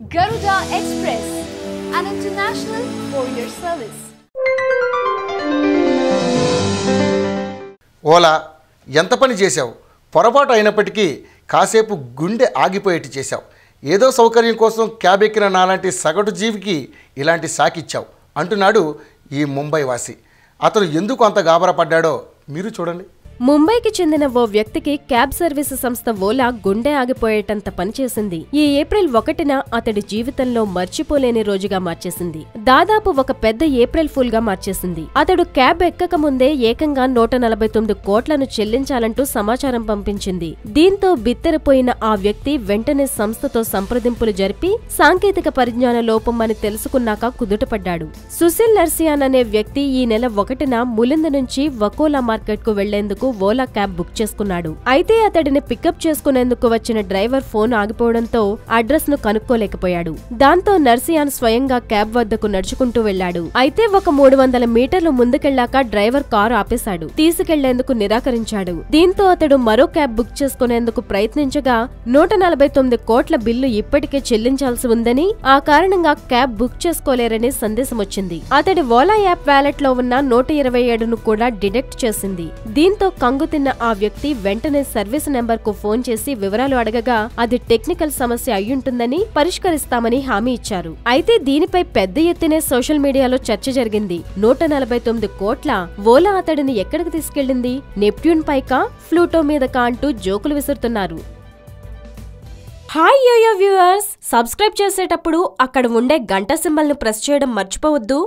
Garuda Express, an international courier service. Ola ఎంత పని చేశావు? పొరపాటు అయినప్పటికీ కాసేపు గుండె ఆగిపోయేట్టు చేశావు. ఏదో సౌకర్యం కోసం క్యాబ్ ఎక్కిన నాలాంటి సగటు జీవికి ఇలాంటి సాకిచ్చావు అంటున్నాడు ఈ ముంబై వాసి అతను ఎందుకు అంత గాబరపడ్డాడో మీరు చూడండి. ముంబైకి చెందిన ఓ వ్యక్తికి క్యాబ్ సర్వీసు సంస్థ ఓలా గుండె ఆగిపోయేటంత పనిచేసింది ఈ ఏప్రిల్ ఒకటిన అతడి జీవితంలో మర్చిపోలేని రోజుగా మార్చేసింది. దాదాపు ఒక పెద్ద ఏప్రిల్ ఫుల్గా మార్చేసింది. అతడు క్యాబ్ ఎక్కక ముందే ఏకంగా నూట నలభై తొమ్మిది కోట్లను చెల్లించాలంటూ సమాచారం పంపించింది. దీంతో బిత్తెరపోయిన ఆ వ్యక్తి వెంటనే సంస్థతో సంప్రదింపులు జరిపి సాంకేతిక పరిజ్ఞాన లోపం అని తెలుసుకున్నాక కుదుటపడ్డాడు. సుశీల్ నర్సియాన్ అనే వ్యక్తి ఈ నెల ఒకటిన ములింద నుంచి వకోలా మార్కెట్ కు ఓలా క్యాబ్ బుక్ చేసుకున్నాడు. అయితే అతడిని పికప్ చేసుకునేందుకు వచ్చిన డ్రైవర్ ఫోన్ ఆగిపోవడంతో అడ్రస్ను కనుక్కోలేకపోయాడు. దాంతో నర్సియాన్ స్వయంగా క్యాబ్ వద్దకు నడుచుకుంటూ వెళ్ళాడు అయితే ఒక మూడు వందల మీటర్లు ముందుకెళ్ళాక డ్రైవర్ కారు ఆపేశాడు. తీసుకెళ్ళేందుకు నిరాకరించాడు. దీంతో అతడు మరో క్యాబ్ బుక్ చేసుకునేందుకు ప్రయత్నించగా నూట నలభై తొమ్మిది కోట్ల బిల్లు ఇప్పటికే చెల్లించాల్సి ఉందని ఆ కారణంగా క్యాబ్ బుక్ చేసుకోలేరని సందేశం వచ్చింది. అతడి ఓలా యాప్ వ్యాలెట్లో ఉన్న నూట ఇరవై ఏడును కూడా డిడెక్ట్ చేసింది. దీంతో కంగుతిన్న ఆ వ్యక్తి వెంటనే సర్వీస్ నెంబర్కు ఫోన్ చేసి వివరాలు అడగగా అది టెక్నికల్ సమస్య అయ్యుంటుందని పరిష్కరిస్తామని హామీ ఇచ్చారు. అయితే దీనిపై పెద్ద ఎత్తునే సోషల్ మీడియాలో చర్చ జరిగింది. నూట నలభై తొమ్మిది కోట్ల ఓలా అతడిని ఎక్కడికి తీసుకెళ్ళింది నెప్ట్యూన్ పైకా ఫ్లూటో మీదకా అంటూ జోకులు విసురుతున్నారు. Hi yoyo viewers! సబ్స్క్రైబ్ చేసేటప్పుడు అక్కడ ఉండే గంట సింబల్ను ప్రెస్ చేయడం మర్చిపోవద్దు.